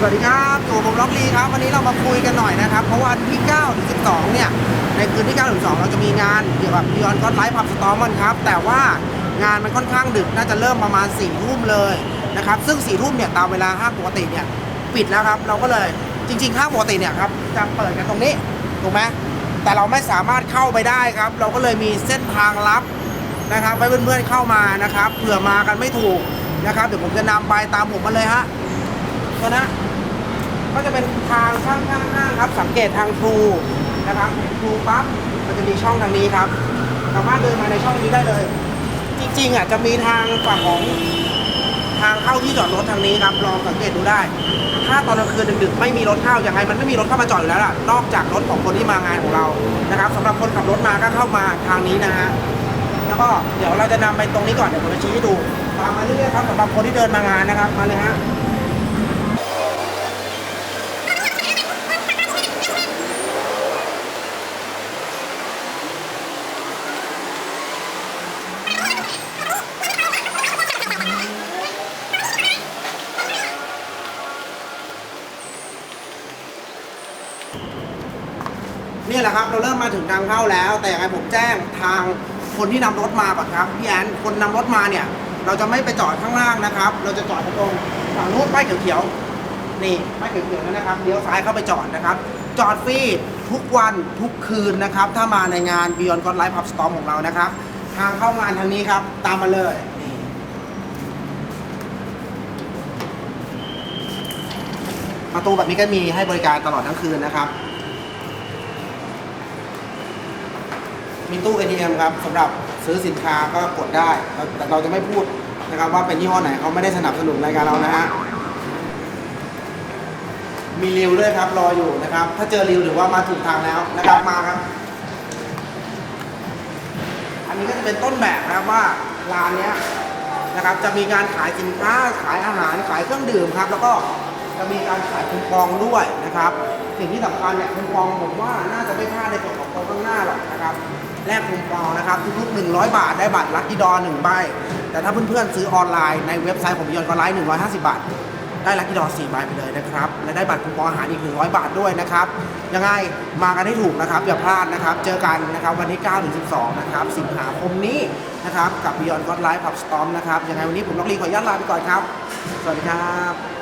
สวัสดีครับอยู่กับผมล็อกลีครับ วันนี้เรามาคุยกันหน่อยนะครับ เพราะวันที่9ถึง12 เนี่ย ในคืนที่9ถึง12เราจะมีงานเกี่ยวกับ Beyond God Life Pub Storm มันครับ แต่ว่างานมันค่อนข้างดึกน่าจะเริ่มประมาณ4ี่ทุ่มเลยนะครับ ซึ่ง4ี่ทุ่มเนี่ยตามเวลาห้างปกติเนี่ยปิดแล้วครับ เราก็เลยจริงๆห้างปกติเนี่ยครับจะเปิดกันตรงนี้ถูกไหมแต่เราไม่สามารถเข้าไปได้ครับ เราก็เลยมีเส้นทางลับนะครับให้เพื่อนๆเข้ามานะครับเผื่อมากันไม่ถูกนะครับเดี๋ยวผมจะนำไปตามผมมาเลยฮะก็นะ ก็จะเป็นทางข้างข้างห้างครับ สังเกตทางครูนะครับครูปั๊บมันจะมีช่องทางนี้ครับสามารถเดินมาในช่องนี้ได้เลย จริงๆอะจะมีทางฝั่งของทางเข้าที่จอดรถทางนี้ครับลองสังเกตดูได้ ถ้าตอนกลางคืนดึกๆไม่มีรถเข้ายังไงมันไม่มีรถเข้ามาจอดอยู่แล้วล่ะนอกจากรถของคนที่มางานของเรานะครับสำหรับคนขับรถมาก็เข้ามาทางนี้นะฮะแล้วก็เดี๋ยวเราจะนำไปตรงนี้ก่อนเดี๋ยวผมจะชี้ให้ดูตามมาเรื่อยๆครับสำหรับคนที่เดินมางานนะครับมาเลยฮะ นี่แหละครับเราเริ่มมาถึงทางเข้าแล้ว แต่ยังไงผมแจ้งทางคนที่นำรถมาก่อนครับพี่แอนคนนำรถมาเนี่ย เราจะไม่ไปจอดข้างล่างนะครับ เราจะจอดตรงฝั่งนู้นป้ายเขียวๆนี่ป้ายเขียวๆนั่นนะครับเลี้ยวซ้ายเข้าไปจอดนะครับ จอดฟรีทุกวันทุกคืนนะครับ ถ้ามาในงาน Beyond God Life Pub Storm ของเรานะครับ ทางเข้างานทางนี้ครับ ตามมาเลย ประตูแบบนี้ก็มีให้บริการตลอดทั้งคืนนะครับ มีตู้ ATM ครับสำหรับซื้อสินค้าก็กดได้เราแต่เราจะไม่พูดนะครับว่าเป็นยี่ห้อไหนเขาไม่ได้สนับสนุนรายการเรานะฮะมีริวด้วยครับรออยู่นะครับ ถ้าเจอริวถือว่ามาถูกทางแล้วนะครับมาครับ อันนี้ก็จะเป็นต้นแบบนะครับว่าร้านเนี้ยนะครับจะมีการขายสินค้าขายอาหารขายเครื่องดื่มครับ แล้วก็ จะมีการขายคูปองด้วยนะครับ สิ่งที่สำคัญเนี่ยคูปองผมว่าน่าจะไม่พลาดในส่วนของตรงข้างหน้าหรอกนะครับแลกคูปองนะครับทุกๆ100 บาทได้บัตรลัคกี้ดอหนึ่งใบ แต่ถ้าเพื่อนๆซื้อออนไลน์ในเว็บไซต์ของยอนก็ไลน์150 บาท ได้ลัคกี้ดอ4ใบไปเลยนะครับและได้บัตรคูปองอาหารอีก 100 บาทด้วยนะครับยังไงมากันให้ถูกนะครับอย่าพลาดนะครับ เจอกันนะครับวันที่9ถึง12 นะครับ สิงหาคมนี้นะครับกับ Beyond God Live Pub Storm นะครับยังไงวันนี้ผมล็อกลีขออนุญาตลาไปก่อนครับ สวัสดีครับ